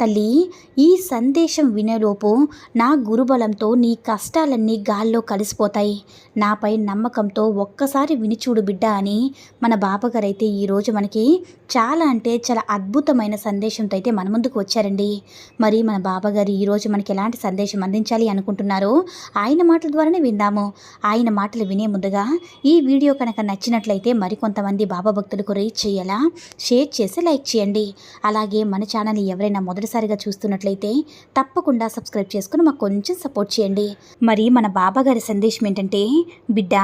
తల్లి ఈ సందేశం వినేలోపు నా గురుబలంతో నీ కష్టాలన్నీ గాల్లో కలిసిపోతాయి. నాపై నమ్మకంతో ఒక్కసారి వినిచూడు బిడ్డ అని మన బాబాగారు ఈరోజు మనకి చాలా అంటే చాలా అద్భుతమైన సందేశంతో అయితే మన ముందుకు వచ్చారండి. మరి మన బాబాగారు ఈరోజు మనకి ఎలాంటి సందేశం అందించాలి అనుకుంటున్నారో ఆయన మాటల ద్వారానే విందాము. ఆయన మాటలు వినే ముందుగా ఈ వీడియో కనుక నచ్చినట్లయితే మరికొంతమంది బాబా భక్తులకు రీచ్ చేయాలా? షేర్ చేసి లైక్ చేయండి. అలాగే మన ఛానల్ ఎవరైనా మొదటిసారిగా చూస్తున్నట్లయితే తప్పకుండా సబ్స్క్రైబ్ చేసుకుని మాకు కొంచెం సపోర్ట్ చేయండి. మరి మన బాబాగారి సందేశం ఏంటంటే బిడ్డ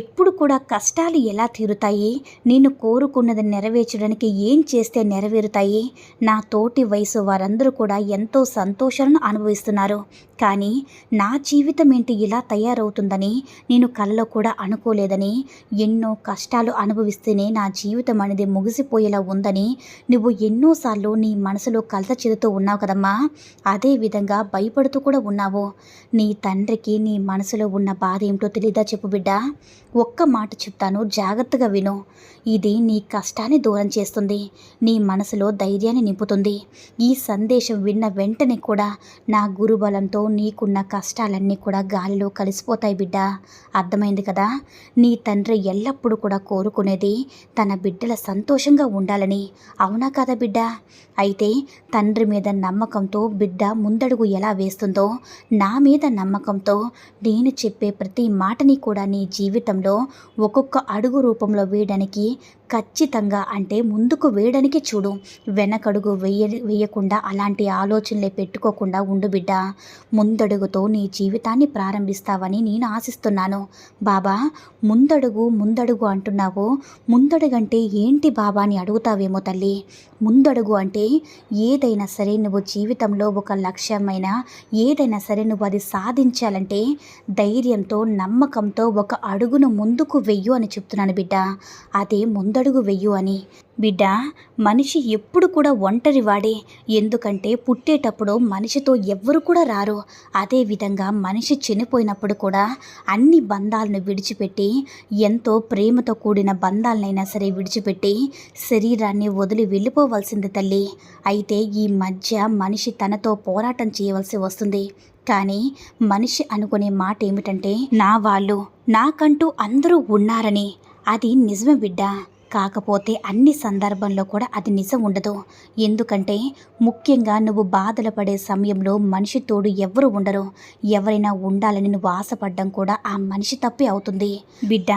ఎప్పుడు కూడా కష్టాలు ఎలా తీరుతాయి? నేను కోరుకున్నది నెరవేర్చడానికి ఏం చేస్తే నెరవేరుతాయి? నా తోటి వయసు వారందరూ కూడా ఎంతో సంతోషాలను అనుభవిస్తున్నారు. కానీ నా జీవితం ఏంటి ఇలా తయారవుతుందని నేను కలలో కూడా అనుకోలేదని ఎన్నో కష్టాలు అనుభవిస్తేనే నా జీవితం అనేది ముగిసిపోయేలా ఉందని నువ్వు ఎన్నోసార్లు నీ మనసులో కలత చెందుతూ ఉన్నావు కదమ్మా. అదే విధంగా భయపడుతూ కూడా ఉన్నావు. నీ తండ్రికి నీ మనసులో ఉన్న బాధ ఏమిటో తెలీదా చెప్పు బిడ్డ. ఒక్క మాట చెప్తాను జాగ్రత్తగా విను. ఇది నీ కష్టాన్ని దూరం చేస్తుంది. నీ మనసులో ధైర్యాన్ని నింపుతుంది. ఈ సందేశం విన్న వెంటనే కూడా నా గురుబలంతో నీకున్న కష్టాలన్నీ కూడా గాలిలో కలిసిపోతాయి బిడ్డ. అర్థమైంది కదా? నీ తండ్రి ఎల్లప్పుడూ కూడా కోరుకునేది తన బిడ్డల సంతోషంగా ఉండాలని. అవునా కదా బిడ్డ? అయితే తండ్రి మీద నమ్మకంతో బిడ్డ ముందడుగు ఎలా వేస్తుందో నా మీద నమ్మకంతో నేను చెప్పే ప్రతి మాటని కూడా నీ జీవితంలో ఒక్కొక్క అడుగు రూపంలో వేయడానికి ఖచ్చితంగా అంటే ముందుకు వేయడానికి చూడు. వెనకడుగు వేయ వేయకుండా అలాంటి ఆలోచనలే పెట్టుకోకుండా ఉండు బిడ్డ. ముందడుగుతో నీ జీవితాన్ని ప్రారంభిస్తావని నేను ఆశిస్తున్నాను. బాబా ముందడుగు ముందడుగు అంటున్నావు? ముందడుగంటే ఏంటి బాబా అని అడుగుతావేమో తల్లి. ముందడుగు అంటే ఏదైనా సరే నువ్వు జీవితంలో ఒక లక్ష్యమైన ఏదైనా సరే నువ్వు అది సాధించాలంటే ధైర్యంతో నమ్మకంతో ఒక అడుగును ముందుకు వెయ్యు అని చెప్తున్నాను బిడ్డ. అదే ముందడుగు వెయ్యు అని. బిడ్డ మనిషి ఎప్పుడు కూడా ఒంటరి వాడే. ఎందుకంటే పుట్టేటప్పుడు మనిషితో ఎవ్వరు కూడా రారు. అదేవిధంగా మనిషి చనిపోయినప్పుడు కూడా అన్ని బంధాలను విడిచిపెట్టి ఎంతో ప్రేమతో కూడిన బంధాలనైనా సరే విడిచిపెట్టి శరీరాన్ని వదిలి వెళ్ళిపోవలసింది తల్లి. అయితే ఈ మధ్య మనిషి తనతో పోరాటం చేయవలసి వస్తుంది. కానీ మనిషి అనుకునే మాట ఏమిటంటే నా వాళ్ళు నాకంటూ అందరూ ఉన్నారని. అది నిజమే బిడ్డ. కాకపోతే అన్ని సందర్భంలో కూడా అది నిజం ఉండదు. ఎందుకంటే ముఖ్యంగా నువ్వు బాధలు పడే సమయంలో మనిషి తోడు ఎవరు ఉండరు. ఎవరైనా ఉండాలని నువ్వు ఆశపడ్డం కూడా ఆ మనిషి తప్పే అవుతుంది. బిడ్డ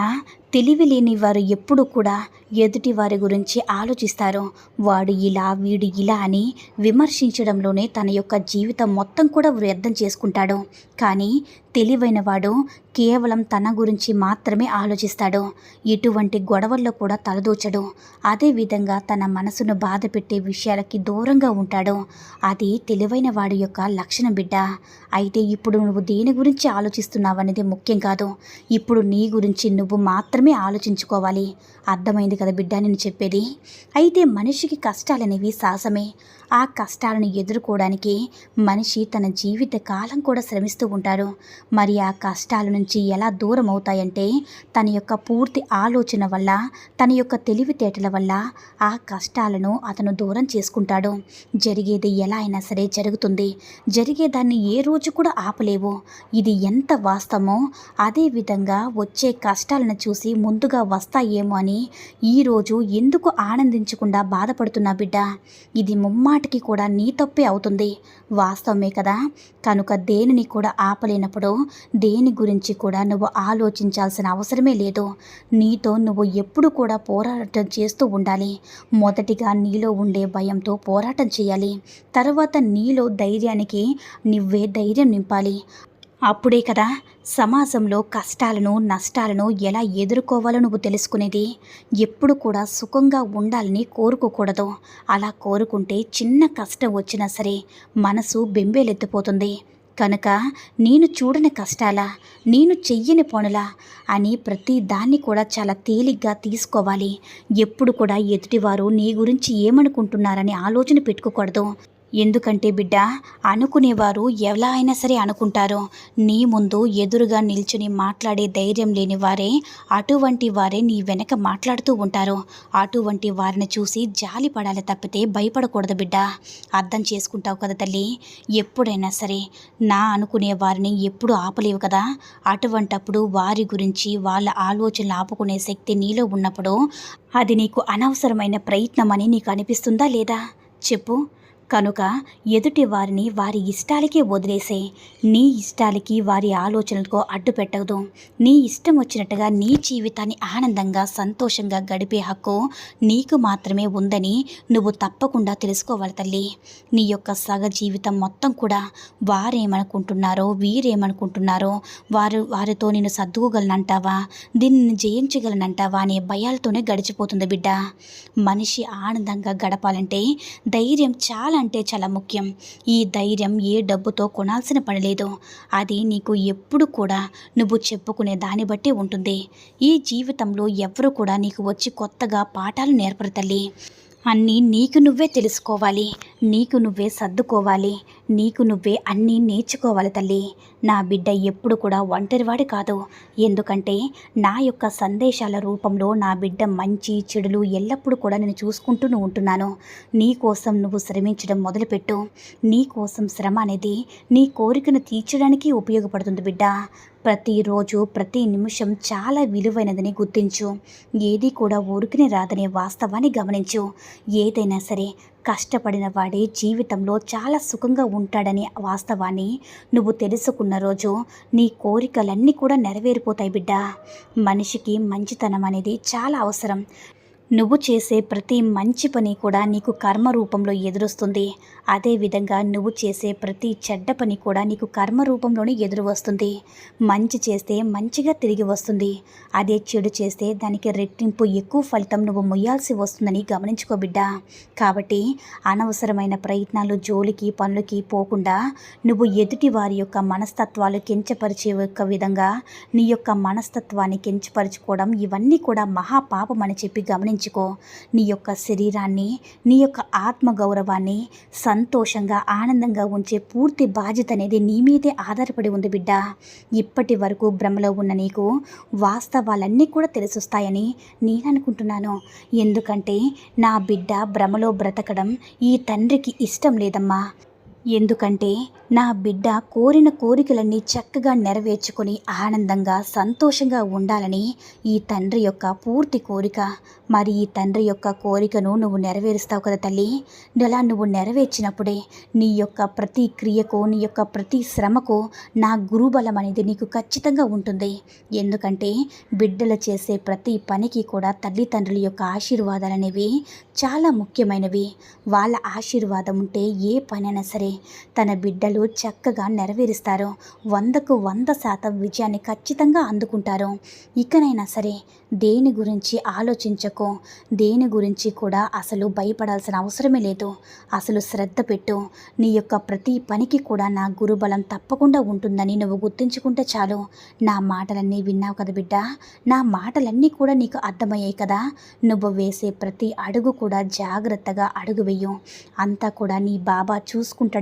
తెలివి లేని వారు ఎప్పుడు కూడా ఎదుటి వారి గురించి ఆలోచిస్తారు. వాడు ఇలా వీడు ఇలా అని విమర్శించడంలోనే తన యొక్క జీవితం మొత్తం కూడా వ్యర్థం చేసుకుంటాడు. కానీ తెలివైన వాడు కేవలం తన గురించి మాత్రమే ఆలోచిస్తాడు. ఎటువంటి గొడవల్లో కూడా తలదూచడు. అదేవిధంగా తన మనసును బాధ పెట్టే విషయాలకి దూరంగా ఉంటాడు. అది తెలివైన వాడి యొక్క లక్షణం బిడ్డ. అయితే ఇప్పుడు నువ్వు దేని గురించి ఆలోచిస్తున్నావనేది ముఖ్యం కాదు. ఇప్పుడు నీ గురించి నువ్వు మాత్రమే ఆలోచించుకోవాలి. అర్థమైంది కదా బిడ్డ నేను చెప్పేది. అయితే మనిషికి కష్టాలనేవి సాహసమే. ఆ కష్టాలను ఎదుర్కోవడానికి మనిషి తన జీవిత కాలం కూడా శ్రమిస్తూ ఉంటాడు. మరి ఆ కష్టాల నుంచి ఎలా దూరం అవుతాయంటే తన యొక్క పూర్తి ఆలోచన వల్ల తన యొక్క తెలివితేటల వల్ల ఆ కష్టాలను అతను దూరం చేసుకుంటాడు. జరిగేది ఎలా అయినా సరే జరుగుతుంది. జరిగేదాన్ని ఏ రోజు కూడా ఆపలేవు. ఇది ఎంత వాస్తవమో అదే విధంగా వచ్చే కష్టాలను చూసి ముందుగా వస్తాయేమో అని ఈరోజు ఎందుకు ఆనందించకుండా బాధపడుతున్నా బిడ్డ? ఇది ముమ్మాటికి కూడా నీ తప్పే అవుతుంది. వాస్తవమే కదా. కనుక దేనిని కూడా ఆపలేనప్పుడు దేని గురించి కూడా నువ్వు ఆలోచించాల్సిన అవసరమే లేదు. నీతో నువ్వు ఎప్పుడు కూడా పోరాటం చేస్తూ ఉండాలి. మొదటిగా నీలో ఉండే భయంతో పోరాటం చేయాలి. తర్వాత నీలో ధైర్యానికి నువ్వే ధైర్యం నింపాలి. అప్పుడే కదా సమాజంలో కష్టాలను నష్టాలను ఎలా ఎదుర్కోవాలో నువ్వు తెలుసుకునేది. ఎప్పుడు కూడా సుఖంగా ఉండాలని కోరుకోకూడదు. అలా కోరుకుంటే చిన్న కష్టం వచ్చినా సరే మనసు బెంబేలెత్తిపోతుంది. కనుక నేను చూడని కష్టాలా? నేను చెయ్యని పనులా? అని ప్రతి దాన్ని కూడా చాలా తేలిగ్గా తీసుకోవాలి. ఎప్పుడు కూడా ఎదుటివారు నీ గురించి ఏమనుకుంటున్నారని ఆలోచన పెట్టుకోకూడదు. ఎందుకంటే బిడ్డ అనుకునేవారు ఎలా అయినా సరే అనుకుంటారు. నీ ముందు ఎదురుగా నిల్చుని మాట్లాడే ధైర్యం లేని వారే అటువంటి వారే నీ వెనక మాట్లాడుతూ ఉంటారు. అటువంటి వారిని చూసి జాలి పడాలి తప్పితే భయపడకూడదు బిడ్డ. అర్థం చేసుకుంటావు కదా తల్లి. ఎప్పుడైనా సరే నా అనుకునే వారిని ఎప్పుడు ఆపలేవు కదా. అటువంటప్పుడు వారి గురించి వాళ్ళ ఆలోచనలు ఆపుకునే శక్తి నీలో ఉన్నప్పుడు అది నీకు అనవసరమైన ప్రయత్నం అని నీకు అనిపిస్తుందా లేదా? చెప్పు. కనుక ఎదుటి వారిని వారి ఇష్టాలకే వదిలేసే నీ ఇష్టాలకి వారి ఆలోచనలకు అడ్డు పెట్టదు. నీ ఇష్టం వచ్చినట్టుగా నీ జీవితాన్ని ఆనందంగా సంతోషంగా గడిపే హక్కు నీకు మాత్రమే ఉందని నువ్వు తప్పకుండా తెలుసుకోవాలి తల్లి. నీ యొక్క సగ జీవితం మొత్తం కూడా వారేమనుకుంటున్నారో వీరేమనుకుంటున్నారో వారు వారితో నేను సర్దుకోగలనంటావా దీన్ని జయించగలనంటావా అనే భయాలతోనే గడిచిపోతుంది బిడ్డ. మనిషి ఆనందంగా గడపాలంటే ధైర్యం చాలా అంటే చాలా ముఖ్యం. ఈ ధైర్యం ఏ డబ్బుతో కొనాల్సిన పని అది నీకు ఎప్పుడు కూడా నువ్వు చెప్పుకునే దాన్ని బట్టి ఉంటుంది. ఈ జీవితంలో ఎవరు కూడా నీకు వచ్చి కొత్తగా పాఠాలు నేర్పరు తల్లి. అన్నీ నీకు నువ్వే తెలుసుకోవాలి. నీకు నువ్వే సర్దుకోవాలి. నీకు నువ్వే అన్నీ నేర్చుకోవాలి తల్లి. నా బిడ్డ ఎప్పుడు కూడా ఒంటరివాడు కాదు. ఎందుకంటే నా యొక్క సందేశాల రూపంలో నా బిడ్డ మంచి చెడులు ఎల్లప్పుడూ కూడా నేను చూసుకుంటూనే ఉంటున్నాను. నీ కోసం నువ్వు శ్రమించడం మొదలుపెట్టు. నీ కోసం శ్రమ అనేది నీ కోరికను తీర్చడానికి ఉపయోగపడుతుంది బిడ్డ. ప్రతిరోజు ప్రతి నిమిషం చాలా విలువైనదని గుర్తించు. ఏది కూడా ఊరికనే రాదనే వాస్తవాన్ని గమనించు. ఏదైనా సరే కష్టపడిన వాడే జీవితంలో చాలా సుఖంగా ఉంటాడనే వాస్తవాన్ని నువ్వు తెలుసుకున్న రోజు నీ కోరికలన్నీ కూడా నెరవేరిపోతాయి బిడ్డ. మనిషికి మంచితనం అనేది చాలా అవసరం. నువ్వు చేసే ప్రతి మంచి పని కూడా నీకు కర్మ రూపంలో ఎదురొస్తుంది. అదేవిధంగా నువ్వు చేసే ప్రతి చెడ్డ పని కూడా నీకు కర్మ రూపంలోనే ఎదురు వస్తుంది. మంచి చేస్తే మంచిగా తిరిగి వస్తుంది. అదే చెడు చేస్తే దానికి రెట్టింపు ఎక్కువ ఫలితం నువ్వు మొయ్యాల్సి వస్తుందని గమనించుకో బిడ్డ. కాబట్టి అనవసరమైన ప్రయత్నాలు జోలికి పనులకి పోకుండా నువ్వు ఎదుటి వారి యొక్క మనస్తత్వాలు కించపరిచే యొక్క విధంగా నీ యొక్క మనస్తత్వాన్ని కించపరచుకోవడం ఇవన్నీ కూడా మహాపాపం అని చెప్పి గమనించుకో నీ యొక్క శరీరాన్ని నీ యొక్క ఆత్మ గౌరవాన్ని సంతోషంగా ఆనందంగా ఉంచే పూర్తి బాధ్యత అనేది నీ మీదే ఆధారపడి ఉంది బిడ్డ. ఇప్పటి వరకు భ్రమలో ఉన్న నీకు వాస్తవాలన్నీ కూడా తెలిసొస్తాయని నేను అనుకుంటున్నాను ఎందుకంటే నా బిడ్డ భ్రమలో బ్రతకడం ఈ తండ్రికి ఇష్టం లేదమ్మా. ఎందుకంటే నా బిడ్డ కోరిన కోరికలన్నీ చక్కగా నెరవేర్చుకొని ఆనందంగా సంతోషంగా ఉండాలని ఈ తండ్రి యొక్క పూర్తి కోరిక. మరి ఈ తండ్రి యొక్క కోరికను నువ్వు నెరవేరుస్తావు కదా తల్లి? ఇలా నువ్వు నెరవేర్చినప్పుడే నీ యొక్క ప్రతి క్రియకు నీ యొక్క ప్రతి శ్రమకు నా గురుబలం అనేది నీకు ఖచ్చితంగా ఉంటుంది. ఎందుకంటే బిడ్డలు చేసే ప్రతి పనికి కూడా తల్లిదండ్రుల యొక్క ఆశీర్వాదాలు అనేవి చాలా ముఖ్యమైనవి. వాళ్ళ ఆశీర్వాదం ఉంటే ఏ పనైనా సరే తన బిడ్డలు చక్కగా నెరవేరుస్తారు. వందకు వంద శాతం విజయాన్ని ఖచ్చితంగా అందుకుంటారు. ఇకనైనా సరే దేని గురించి ఆలోచించకు? దేని గురించి కూడా అసలు భయపడాల్సిన అవసరమే లేదు. అసలు శ్రద్ధ పెట్టు. నీ యొక్క ప్రతి పనికి కూడా నా గురుబలం తప్పకుండా ఉంటుందని నువ్వు గుర్తుంచుకుంటే చాలు. నా మాటలన్నీ విన్నావు కదా బిడ్డ? నా మాటలన్నీ కూడా నీకు అర్థమయ్యాయి కదా? నువ్వు వేసే ప్రతి అడుగు కూడా జాగ్రత్తగా అడుగు వేయు. అంతా కూడా నీ బాబా చూసుకుంటాడు